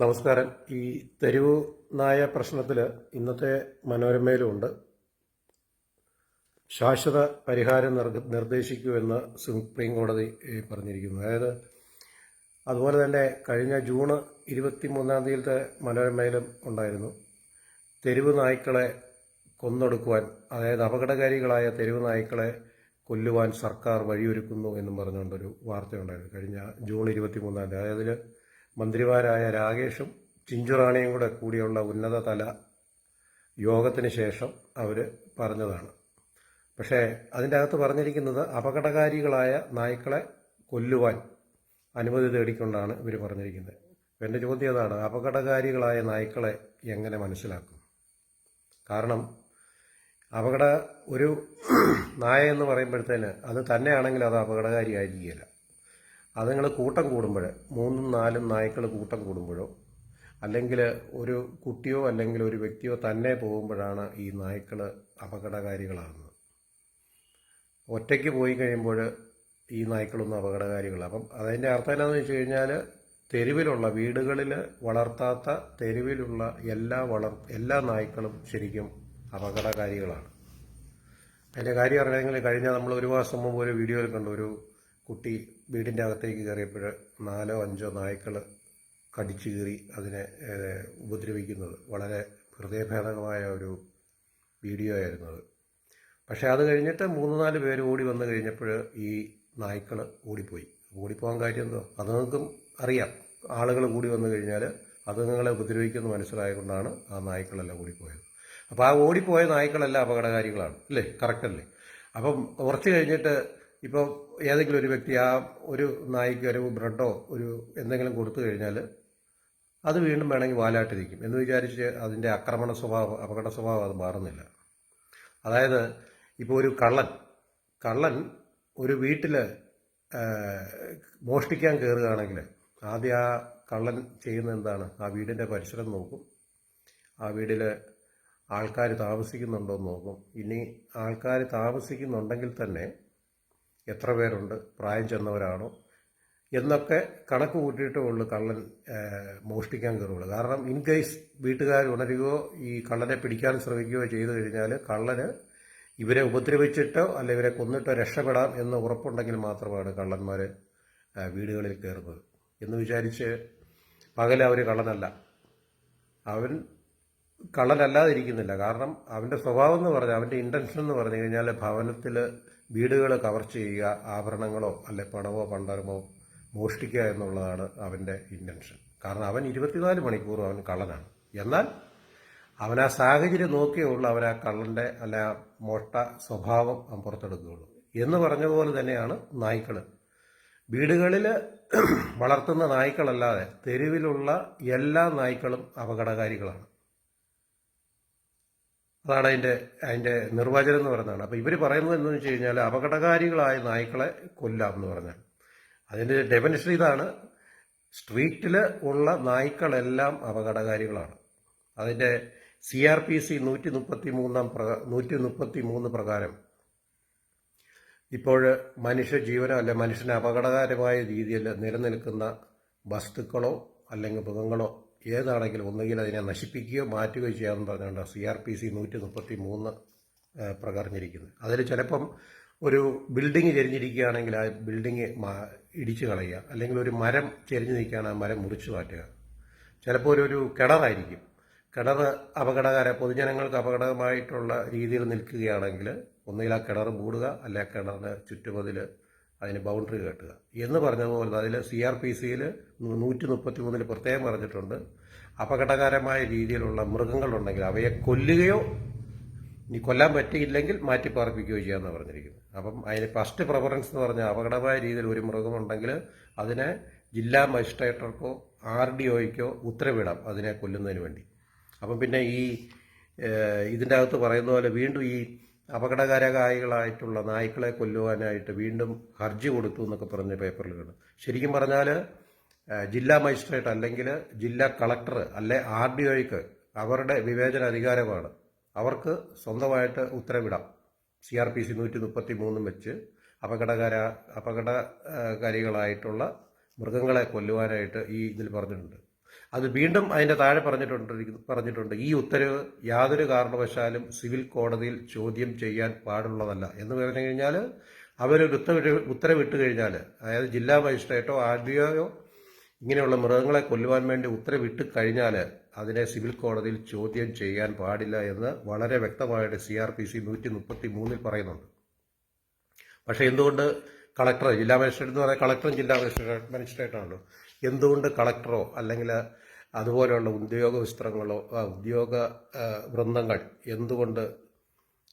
നമസ്കാരം. ഈ തെരുവ് നായ പ്രശ്നത്തിൽ ഇന്നത്തെ മനോരമയിലുമുണ്ട്. ശാശ്വത പരിഹാരം നിർദ്ദേശിക്കുമെന്ന് സുപ്രീം കോടതി പറഞ്ഞിരിക്കുന്നു. അതായത് അതുപോലെ തന്നെ കഴിഞ്ഞ ജൂൺ ഇരുപത്തി മൂന്നാം തീയതിയിലത്തെ മനോരമയിലും ഉണ്ടായിരുന്നു. തെരുവ് നായ്ക്കളെ കൊന്നൊടുക്കുവാൻ അതായത് അപകടകാരികളായ തെരുവ് നായ്ക്കളെ കൊല്ലുവാൻ സർക്കാർ വഴിയൊരുക്കുന്നു എന്നും പറഞ്ഞുകൊണ്ടൊരു വാർത്തയുണ്ടായിരുന്നു. കഴിഞ്ഞ ജൂൺ ഇരുപത്തി മൂന്നാം തീയതി. അതായത് മന്ത്രിമാരായ രാകേഷും ചിഞ്ചുറാണിയും കൂടെ കൂടിയുള്ള ഉന്നതതല യോഗത്തിന് ശേഷം അവർ പറഞ്ഞതാണ്. പക്ഷേ അതിന്റെ അകത്ത് പറഞ്ഞിരിക്കുന്നത് അപകടകാരികളായ നായ്ക്കളെ കൊല്ലുവാൻ അനുമതി തേടിക്കൊണ്ടാണ് ഇവർ പറഞ്ഞിരിക്കുന്നത്. എന്റെ ചോദ്യം അതാണ് അപകടകാരികളായ നായ്ക്കളെ എങ്ങനെ മനസ്സിലാക്കും? കാരണം അപകട ഒരു നായ എന്ന് പറയുമ്പോഴത്തേന് അത് തന്നെയാണെങ്കിൽ അത് അപകടകാരിയായിരിക്കില്ല അത് നിങ്ങൾ കൂട്ടം കൂടുമ്പോൾ മൂന്നും നാലും നായ്ക്കൾ കൂട്ടം കൂടുമ്പോഴോ അല്ലെങ്കിൽ ഒരു കുട്ടിയോ അല്ലെങ്കിൽ ഒരു വ്യക്തിയോ തന്നെ പോകുമ്പോഴാണ് ഈ നായ്ക്കൾ അപകടകാരികളാകുന്നത്. ഒറ്റയ്ക്ക് പോയി കഴിയുമ്പോൾ ഈ നായ്ക്കളൊന്നും അപകടകാരികളാണ് അപ്പം അതിന്റെ അർത്ഥം എന്താണെന്ന് വെച്ച് കഴിഞ്ഞാൽ തെരുവിലുള്ള വീടുകളിൽ വളർത്താത്ത തെരുവിലുള്ള എല്ലാ വളർ എല്ലാ നായ്ക്കളും ശരിക്കും അപകടകാരികളാണ്. അതിന്റെ കാര്യം അറിയാമെങ്കിൽ കഴിഞ്ഞ നമ്മൾ ഒരു മാസം മുമ്പ് ഒരു വീഡിയോയിൽ കണ്ടു. ഒരു കുട്ടി വീടിന്റെ അകത്തേക്ക് കയറിയപ്പോൾ നാലോ അഞ്ചോ നായ്ക്കൾ കടിച്ചു കീറി അതിനെ ഉപദ്രവിക്കുന്നത്. വളരെ ഹൃദയഭേദകമായ ഒരു വീഡിയോ ആയിരുന്നു അത്. പക്ഷേ അത് കഴിഞ്ഞിട്ട് മൂന്ന് നാല് പേര് ഓടി വന്നു കഴിഞ്ഞപ്പോൾ ഈ നായ്ക്കൾ ഓടിപ്പോയി. ഓടിപ്പോകാൻ കാര്യം എന്തോ? അത് നിങ്ങൾക്കും അറിയാം. ആളുകൾ കൂടി വന്നു കഴിഞ്ഞാൽ അത് നിങ്ങളെ ഉപദ്രവിക്കുമെന്ന് മനസ്സിലായതുകൊണ്ടാണ് ആ നായ്ക്കളെല്ലാം ഓടിപ്പോയത്. അപ്പോൾ ആ ഓടിപ്പോയ നായ്ക്കളെല്ലാം അപകടകാരികളാണ്. അല്ലേ? കറക്റ്റ് അല്ലേ അപ്പം കുറച്ച് കഴിഞ്ഞിട്ട് ഇപ്പോൾ ഏതെങ്കിലും ഒരു വ്യക്തി ആ ഒരു നായ്ക്ക് ഒരു ബ്രെഡോ ഒരു എന്തെങ്കിലും കൊടുത്തു കഴിഞ്ഞാൽ അത് വീണ്ടും വേണമെങ്കിൽ വാലാട്ടിരിക്കും. എന്ന് വിചാരിച്ച് അതിന്റെ ആക്രമണ സ്വഭാവം അപകട സ്വഭാവം അത് മാറുന്നില്ല. അതായത് ഇപ്പോൾ ഒരു കള്ളൻ കള്ളൻ ഒരു വീട്ടിൽ മോഷ്ടിക്കാൻ കയറുകയാണെങ്കിൽ ആദ്യം ആ കള്ളൻ ചെയ്യുന്ന എന്താണ്? ആ വീടിന്റെ പരിസരം നോക്കും. ആ വീട്ടിൽ ആൾക്കാർ താമസിക്കുന്നുണ്ടോ എന്ന് നോക്കും. ഇനി ആൾക്കാർ താമസിക്കുന്നുണ്ടെങ്കിൽ തന്നെ എത്ര പേരുണ്ട് പ്രായം ചെന്നവരാണോ എന്നൊക്കെ കണക്ക് കൂട്ടിയിട്ടേ ഉള്ളൂ കള്ളൻ മോഷ്ടിക്കാൻ കയറുള്ളൂ. കാരണം ഇൻ കേസ് വീട്ടുകാർ ഉണരുകയോ ഈ കള്ളനെ പിടിക്കാൻ ശ്രമിക്കുകയോ ചെയ്തു കഴിഞ്ഞാൽ കള്ളന് ഇവരെ ഉപദ്രവിച്ചിട്ടോ അല്ല ഇവരെ കൊന്നിട്ടോ രക്ഷപ്പെടാം എന്ന് ഉറപ്പുണ്ടെങ്കിൽ മാത്രമാണ് കള്ളന്മാർ വീടുകളിൽ കയറുന്നത്. എന്ന് വിചാരിച്ച് പകലെ അവർ കള്ളനല്ല. അവൻ കള്ളനല്ലാതിരിക്കുന്നില്ല. കാരണം അവന്റെ സ്വഭാവം എന്ന് പറഞ്ഞാൽ അവന്റെ ഇന്റൻഷൻ എന്ന് പറഞ്ഞു കഴിഞ്ഞാൽ ഭവനത്തിൽ വീടുകൾ കവർ ചെയ്യുക ആഭരണങ്ങളോ അല്ലെ പണമോ പണ്ടരമോ മോഷ്ടിക്കുക എന്നുള്ളതാണ് അവന്റെ ഇന്റൻഷൻ കാരണം അവൻ ഇരുപത്തിനാല് മണിക്കൂറും അവൻ കള്ളനാണ്. എന്നാൽ അവൻ ആ സാഹചര്യം നോക്കിയുള്ളൂ അവൻ ആ കള്ളന്റെ അല്ല മോട്ട സ്വഭാവം അവൻ പുറത്തെടുക്കുകയുള്ളൂ എന്ന് പറഞ്ഞ പോലെ തന്നെയാണ് നായ്ക്കൾ വീടുകളിൽ വളർത്തുന്ന നായ്ക്കളല്ലാതെ തെരുവിലുള്ള എല്ലാ നായ്ക്കളും അപകടകാരികളാണ്. അതാണ് അതിന്റെ അതിന്റെ നിർവചനം എന്ന് പറയുന്നതാണ്. അപ്പോൾ ഇവർ പറയുന്നത് എന്താണെന്ന് വെച്ച് കഴിഞ്ഞാൽ അപകടകാരികളായ നായ്ക്കളെ കൊല്ലാം എന്ന് പറഞ്ഞാൽ. അതിന്റെ ഡെഫിനിഷൻ ഇതാണ്. സ്ട്രീറ്റിൽ ഉള്ള നായ്ക്കളെല്ലാം അപകടകാരികളാണ്. അതിന്റെ സി ആർ പി സി നൂറ്റി മുപ്പത്തി മൂന്നാം നൂറ്റി മുപ്പത്തി മൂന്ന് പ്രകാരം ഇപ്പോൾ മനുഷ്യജീവനോ അല്ലെ മനുഷ്യന് അപകടകരമായ രീതിയിൽ നിലനിൽക്കുന്ന വസ്തുക്കളോ അല്ലെങ്കിൽ മൃഗങ്ങളോ ഏതാണെങ്കിലും ഒന്നുകിൽ അതിനെ നശിപ്പിക്കുകയോ മാറ്റുകയോ ചെയ്യാമെന്ന് പറഞ്ഞുകൊണ്ട് സി ആർ പി സി നൂറ്റി മുപ്പത്തി മൂന്ന് പ്രകർഞ്ഞിരിക്കുന്നത് അതിൽ ചിലപ്പം ഒരു ബിൽഡിംഗ് ചെരിഞ്ഞിരിക്കുകയാണെങ്കിൽ ആ ബിൽഡിംഗ് ഇടിച്ചു കളയുക. അല്ലെങ്കിൽ ഒരു മരം ചെരിഞ്ഞു നിൽക്കുകയാണ് ആ മരം മുറിച്ചു മാറ്റുക. ചിലപ്പോൾ ഒരു ഒരു കിണറായിരിക്കും. കിണർ അപകടകര പൊതുജനങ്ങൾക്ക് അപകടമായിട്ടുള്ള രീതിയിൽ നിൽക്കുകയാണെങ്കിൽ ഒന്നുകിൽ ആ കിണർ മൂടുക അല്ലെങ്കിൽ ആ കിണറിന് ചുറ്റുമതിൽ അതിന് ബൗണ്ടറി കെട്ടുക. എന്ന് പറഞ്ഞതുപോലെ അതിൽ സി ആർ പി സിയിൽ നൂറ്റി മുപ്പത്തി മൂന്നിൽ പ്രത്യേകം പറഞ്ഞിട്ടുണ്ട്. അപകടകരമായ രീതിയിലുള്ള മൃഗങ്ങളുണ്ടെങ്കിൽ അവയെ കൊല്ലുകയോ ഇനി കൊല്ലാൻ പറ്റിയില്ലെങ്കിൽ മാറ്റിപ്പാർപ്പിക്കുകയോ ചെയ്യാമെന്ന് പറഞ്ഞിരിക്കുന്നത്. അപ്പം അതിന് ഫസ്റ്റ് പ്രിഫറൻസ് എന്ന് പറഞ്ഞാൽ അപകടമായ രീതിയിൽ ഒരു മൃഗമുണ്ടെങ്കിൽ അതിനെ ജില്ലാ മജിസ്ട്രേറ്റർക്കോ ആർ ഡി ഒയ്ക്കോ ഉത്തരവിടാം അതിനെ കൊല്ലുന്നതിന് വേണ്ടി. അപ്പം പിന്നെ ഈ ഇതിന്റെ അകത്ത് പറയുന്ന പോലെ വീണ്ടും ഈ അപകടകരകായികളായിട്ടുള്ള നായ്ക്കളെ കൊല്ലുവാനായിട്ട് വീണ്ടും ഹർജി കൊടുത്തു എന്നൊക്കെ പറഞ്ഞ പേപ്പറിൽ കാണും ശരിക്കും പറഞ്ഞാൽ ജില്ലാ മജിസ്ട്രേറ്റ് അല്ലെങ്കിൽ ജില്ലാ കളക്ടർ അല്ലെ ആർ ഡി ഒയ്ക്ക് അവരുടെ വിവേചന അധികാരമാണ്. അവർക്ക് സ്വന്തമായിട്ട് ഉത്തരവിടാം. സി ആർ പി സി നൂറ്റി മുപ്പത്തി മൂന്നും വെച്ച് അപകടകര അപകടകാരികളായിട്ടുള്ള മൃഗങ്ങളെ കൊല്ലുവാനായിട്ട് ഈ ഇതിൽ പറഞ്ഞിട്ടുണ്ട്. അത് വീണ്ടും അതിന്റെ താഴെ പറഞ്ഞിട്ടുണ്ട് പറഞ്ഞിട്ടുണ്ട്. ഈ ഉത്തരവ് യാതൊരു കാരണവശാലും സിവിൽ കോടതിയിൽ ചോദ്യം ചെയ്യാൻ പാടുള്ളതല്ല. എന്ന് പറഞ്ഞു കഴിഞ്ഞാൽ അവരൊരു ഉത്തരവ് ഉത്തരവിട്ട് കഴിഞ്ഞാൽ അതായത് ജില്ലാ മജിസ്ട്രേറ്റോ ആർ ഡി ഒയോ ഇങ്ങനെയുള്ള മൃഗങ്ങളെ കൊല്ലുവാൻ വേണ്ടി ഉത്തരവിട്ട് കഴിഞ്ഞാൽ അതിനെ സിവിൽ കോടതിയിൽ ചോദ്യം ചെയ്യാൻ പാടില്ല എന്ന് വളരെ വ്യക്തമായിട്ട് സി ആർ പി സി നൂറ്റി മുപ്പത്തി മൂന്നിൽ പറയുന്നുണ്ട്. പക്ഷേ എന്തുകൊണ്ട് കളക്ടർ ജില്ലാ മജിസ്ട്രേറ്റ് എന്ന് പറയുന്നത് കളക്ടറും ജില്ലാ മജിസ്ട്രേറ്റ് മജിസ്ട്രേറ്റാണല്ലോ. എന്തുകൊണ്ട് കളക്ടറോ അല്ലെങ്കിൽ അതുപോലെയുള്ള ഉദ്യോഗ വിസ്ത്രങ്ങളോ ഉദ്യോഗ വൃന്ദങ്ങൾ എന്തുകൊണ്ട്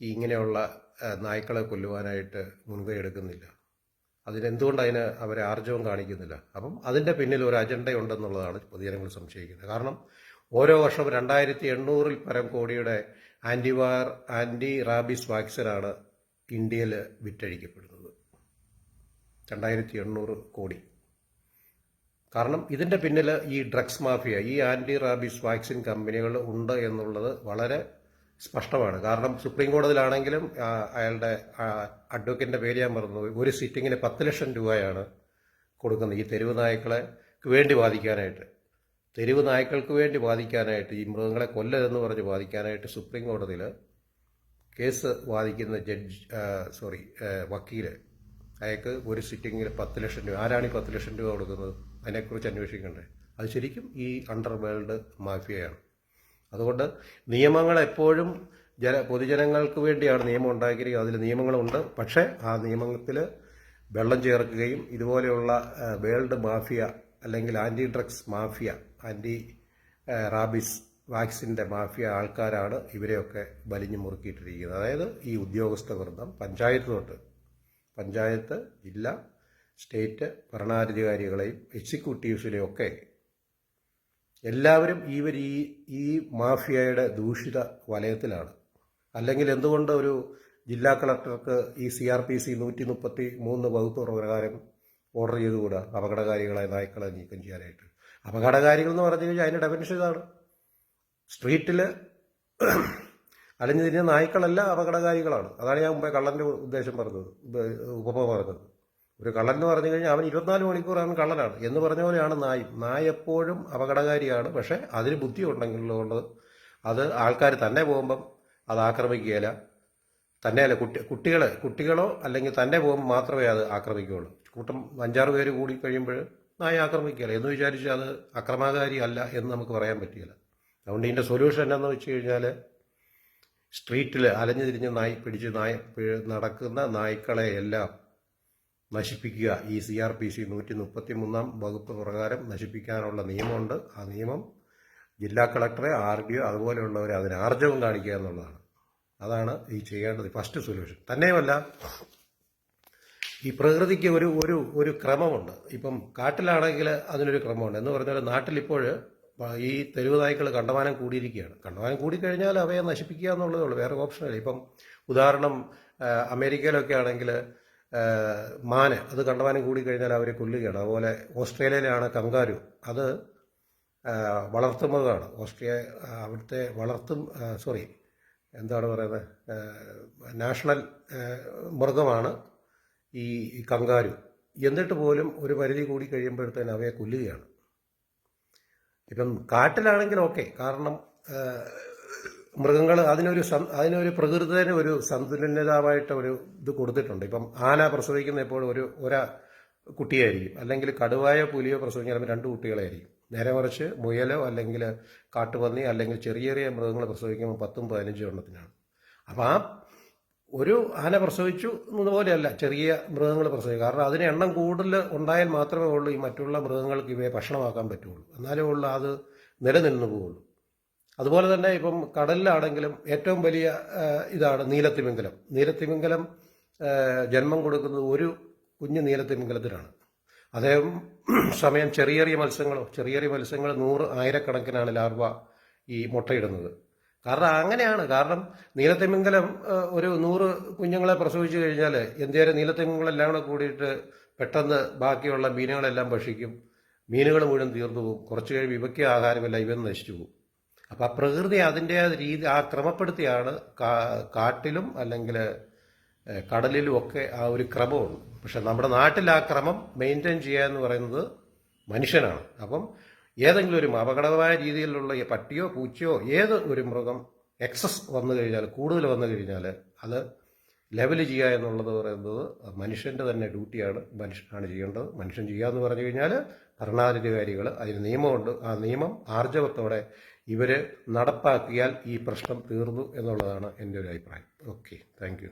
ഇങ്ങനെയുള്ള നായ്ക്കളെ കൊല്ലുവാനായിട്ട് മുൻകൈ എടുക്കുന്നില്ല? അതിനെന്തുകൊണ്ട് അതിന് അവരെ ആർജവം കാണിക്കുന്നില്ല? അപ്പം അതിന്റെ പിന്നിൽ ഒരു അജണ്ടയുണ്ടെന്നുള്ളതാണ് പൊതുജനങ്ങൾ സംശയിക്കുന്നത്. കാരണം ഓരോ വർഷവും രണ്ടായിരത്തി എണ്ണൂറിൽ പരം കോടിയുടെ ആന്റിവാർ ആന്റി റാബിസ് വാക്സിനാണ് ഇന്ത്യയിൽ വിറ്റഴിക്കപ്പെടുന്നത്. രണ്ടായിരത്തി എണ്ണൂറ് കോടി. കാരണം ഇതിന്റെ പിന്നിൽ ഈ ഡ്രഗ്സ് മാഫിയ ഈ ആന്റി റാബീസ് വാക്സിൻ കമ്പനികൾ ഉണ്ട് എന്നുള്ളത് വളരെ സ്പഷ്ടമാണ്. കാരണം സുപ്രീം കോടതിയിലാണെങ്കിലും അയാളുടെ അഡ്വക്കേറ്റിന്റെ പേര് ഞാൻ പറഞ്ഞു ഒരു സിറ്റിങ്ങിന് പത്ത് ലക്ഷം രൂപയാണ് കൊടുക്കുന്നത് ഈ തെരുവ് നായ്ക്കളെ വേണ്ടി വാദിക്കാനായിട്ട്. തെരുവ് നായ്ക്കൾക്ക് വേണ്ടി വാദിക്കാനായിട്ട് ഈ മൃഗങ്ങളെ കൊല്ലരുതെന്ന് പറഞ്ഞ് വാദിക്കാനായിട്ട് സുപ്രീം കോടതിയിൽ കേസ് വാദിക്കുന്ന ജഡ്ജ് സോറി വക്കീൽ. അയാൾക്ക് ഒരു സിറ്റിങ്ങിൽ പത്ത് ലക്ഷം രൂപ. ആരാണ് ഈ പത്ത് ലക്ഷം രൂപ കൊടുക്കുന്നത്? അതിനെക്കുറിച്ച് അന്വേഷിക്കണ്ടേ? അത് ശരിക്കും ഈ അണ്ടർ വേൾഡ് മാഫിയയാണ്. അതുകൊണ്ട് നിയമങ്ങൾ എപ്പോഴും ജന പൊതുജനങ്ങൾക്ക് വേണ്ടിയാണ് നിയമം ഉണ്ടാക്കിയിരിക്കുന്നത്. അതിൽ നിയമങ്ങളുണ്ട്. പക്ഷേ ആ നിയമത്തിൽ വെള്ളം ചേർക്കുകയും ഇതുപോലെയുള്ള വേൾഡ് മാഫിയ അല്ലെങ്കിൽ anti drugs mafia anti rabies വാക്സിന്റെ മാഫിയ ആൾക്കാരാണ് ഇവരെയൊക്കെ വലിഞ്ഞു മുറുക്കിയിട്ടിരിക്കുന്നത്. അതായത് ഈ ഉദ്യോഗസ്ഥ വൃന്ദം പഞ്ചായത്ത് തൊട്ട് പഞ്ചായത്ത് ജില്ല സ്റ്റേറ്റ് ഭരണാധികാരികളെയും എക്സിക്യൂട്ടീവ്സിനെയും ഒക്കെ എല്ലാവരും ഇവർ ഈ ഈ മാഫിയയുടെ ദൂഷിത വലയത്തിലാണ്. അല്ലെങ്കിൽ എന്തുകൊണ്ട് ഒരു ജില്ലാ കളക്ടർക്ക് ഈ സി ആർ പി സി നൂറ്റി മുപ്പത്തി മൂന്ന് വകുപ്പ് പ്രകാരം ഓർഡർ ചെയ്തുകൂടാ? അപകടകാരികളായ നായ്ക്കളെ നീക്കം ചെയ്യാനായിട്ട്. അപകടകാരികൾ എന്ന് പറഞ്ഞു കഴിഞ്ഞാൽ അതിന്റെ ഡെഫിനിഷൻ ഇതാണ്. സ്ട്രീറ്റിൽ അലഞ്ഞു തിരിഞ്ഞ നായ്ക്കളല്ല അപകടകാരികളാണ്. അതാണ് ഞാൻ മുമ്പേ കള്ളന്റെ ഉദ്ദേശം പറഞ്ഞത് ഉപഭോഗം പറഞ്ഞത്. ഒരു കള്ളൻ എന്ന് പറഞ്ഞു കഴിഞ്ഞാൽ അവൻ ഇരുപത്തിനാല് മണിക്കൂറാണ് കള്ളനാണ് എന്ന് പറഞ്ഞ പോലെയാണ് നായ്. നായ് എപ്പോഴും അപകടകാരിയാണ്. പക്ഷേ അതിന് ബുദ്ധി ഉണ്ടെങ്കിലുള്ളത് അത് ആൾക്കാർ തന്നെ പോകുമ്പം അത് ആക്രമിക്കുകയില്ല. തന്നെയല്ല കുട്ടി കുട്ടികൾ കുട്ടികളോ അല്ലെങ്കിൽ തന്നെ പോകുമ്പോൾ മാത്രമേ അത് ആക്രമിക്കുകയുള്ളൂ. കൂട്ടം അഞ്ചാറ് പേര് കൂടി കഴിയുമ്പോൾ നായ ആക്രമിക്കുകയില്ല. എന്ന് വിചാരിച്ച് അത് അക്രമകാരി അല്ല എന്ന് നമുക്ക് പറയാൻ പറ്റില്ല. അതുകൊണ്ട് ഇതിന്റെ സൊല്യൂഷൻ എന്താണെന്ന് വെച്ച് കഴിഞ്ഞാൽ സ്ട്രീറ്റിൽ അലഞ്ഞു തിരിഞ്ഞ് നായി പിടിച്ച് നായ നടക്കുന്ന നായ്ക്കളെ എല്ലാം നശിപ്പിക്കുക. ഈ സി ആർ പി സി നൂറ്റി മുപ്പത്തി മൂന്നാം വകുപ്പ് പ്രകാരം നശിപ്പിക്കാനുള്ള നിയമമുണ്ട്. ആ നിയമം ജില്ലാ കളക്ടറെ ആർ ഡി ഒ അതുപോലെയുള്ളവരെ അതിന് ആർജവം കാണിക്കുക എന്നുള്ളതാണ്. അതാണ് ഈ ചെയ്യേണ്ടത്. First solution. തന്നെയുമല്ല ഈ പ്രകൃതിക്ക് ഒരു ഒരു ഒരു ക്രമമുണ്ട്. ഇപ്പം കാട്ടിലാണെങ്കിൽ അതിനൊരു ക്രമമുണ്ട്. എന്ന് പറഞ്ഞാൽ നാട്ടിലിപ്പോൾ ഈ തെരുവ് നായ്ക്കൾ കണ്ടമാനം കൂടിയിരിക്കുകയാണ്. കണ്ടമാനം കൂടിക്കഴിഞ്ഞാൽ അവയെ നശിപ്പിക്കുക എന്നുള്ളതേ ഉള്ളൂ. വേറെ ഓപ്ഷനല്ല. ഇപ്പം ഉദാഹരണം അമേരിക്കയിലൊക്കെ ആണെങ്കിൽ മാന്. അത് കണ്ടമാനം കൂടിക്കഴിഞ്ഞാൽ അവരെ കൊല്ലുകയാണ്. അതുപോലെ ഓസ്ട്രേലിയയിലാണ് കങ്കാരു അത് വളർത്തുമൃഗമാണ്. ഓസ്ട്രിയ അവിടുത്തെ വളർത്തും സോറി എന്താണ് പറയുന്നത്? നാഷണൽ മൃഗമാണ് ഈ കങ്കാരു എന്നിട്ട് പോലും ഒരു പരിധി കൂടി കഴിയുമ്പോഴത്തേന് അവയെ കൊല്ലുകയാണ്. ഇപ്പം കാട്ടിലാണെങ്കിൽ ഓക്കെ. കാരണം മൃഗങ്ങൾ അതിനൊരു അതിനൊരു പ്രകൃതിന് ഒരു സന്തുലിതമായിട്ട് ഒരു ഇത് കൊടുത്തിട്ടുണ്ട്. ഇപ്പം ആന പ്രസവിക്കുന്ന എപ്പോഴും ഒരു ഒരാ കുട്ടിയായിരിക്കും. അല്ലെങ്കിൽ കടുവായോ പുലിയോ പ്രസവിക്കാൻ രണ്ട് കുട്ടികളായിരിക്കും. നേരെ മറിച്ച് മുയലോ അല്ലെങ്കിൽ കാട്ടുപന്നി അല്ലെങ്കിൽ ചെറിയ ചെറിയ മൃഗങ്ങൾ പ്രസവിക്കുമ്പോൾ പത്തും പതിനഞ്ചും എണ്ണത്തിനാണ്. അപ്പം ആ ഒരു ആന പ്രസവിച്ചു എന്നതുപോലെയല്ല ചെറിയ മൃഗങ്ങൾ പ്രസവിക്കും കാരണം അതിന് എണ്ണം കൂടുതൽ ഉണ്ടായാൽ മാത്രമേ ഉള്ളൂ ഈ മറ്റുള്ള മൃഗങ്ങൾക്ക് ഇവയെ ഭക്ഷണമാക്കാൻ പറ്റുള്ളൂ. എന്നാലേ ഉള്ളൂ അത് നിലനിന്നു പോവുള്ളൂ അതുപോലെ തന്നെ ഇപ്പം കടലിലാണെങ്കിലും ഏറ്റവും വലിയ ഇതാണ് നീലത്തിമിംഗലം. നീലത്തിമിംഗലം ജന്മം കൊടുക്കുന്നത് ഒരു കുഞ്ഞു നീലത്തിമിംഗലത്തിനാണ് അതേ സമയം ചെറിയ ചെറിയ മത്സ്യങ്ങളോ ചെറിയ ചെറിയ മത്സ്യങ്ങൾ നൂറ് ആയിരക്കണക്കിനാണ് ലാർവ ഈ മുട്ടയിടുന്നത്. കാരണം അങ്ങനെയാണ്. കാരണം നീലത്തിമിംഗലം ഒരു നൂറ് കുഞ്ഞുങ്ങളെ പ്രസവിച്ചു കഴിഞ്ഞാൽ ഇന്ത്യയിലെ നീലത്തിമിംഗലെല്ലാം കൂടെ കൂടിയിട്ട് പെട്ടെന്ന് ബാക്കിയുള്ള മീനുകളെല്ലാം ഭക്ഷിക്കും. മീനുകൾ മുഴുവൻ തീർന്നു പോകും. കുറച്ച് കഴിയുമ്പോൾ ഇവയ്ക്ക് ആഹാരമില്ല ഇവൻ നശിച്ചു പോകും. അപ്പം ആ പ്രകൃതി അതിന്റെ രീതി ആ ക്രമപ്പെടുത്തിയാണ് കാട്ടിലും അല്ലെങ്കിൽ കടലിലും ഒക്കെ ആ ഒരു ക്രമമുണ്ട് പക്ഷെ നമ്മുടെ നാട്ടിൽ ആ ക്രമം മെയിന്റെയിൻ ചെയ്യുക എന്ന് പറയുന്നത് മനുഷ്യനാണ്. അപ്പം ഏതെങ്കിലും ഒരു അപകടമായ രീതിയിലുള്ള പട്ടിയോ പൂച്ചയോ ഏത് ഒരു മൃഗം എക്സസ് വന്നു കഴിഞ്ഞാൽ കൂടുതൽ വന്നു കഴിഞ്ഞാൽ അത് ലെവൽ ചെയ്യുക എന്നുള്ളത് പറയുന്നത് മനുഷ്യന്റെ തന്നെ ഡ്യൂട്ടിയാണ് മനുഷ്യനാണ് ചെയ്യേണ്ടത്. മനുഷ്യൻ ചെയ്യുക എന്ന് പറഞ്ഞു കഴിഞ്ഞാൽ ഭരണാധികാരികൾ അതിന് നിയമമുണ്ട്. ആ നിയമം ആർജവത്തോടെ ഇവർ നടപ്പാക്കിയാൽ ഈ പ്രശ്നം തീർന്നു എന്നുള്ളതാണ് എന്റെ ഒരു അഭിപ്രായം. Okay thank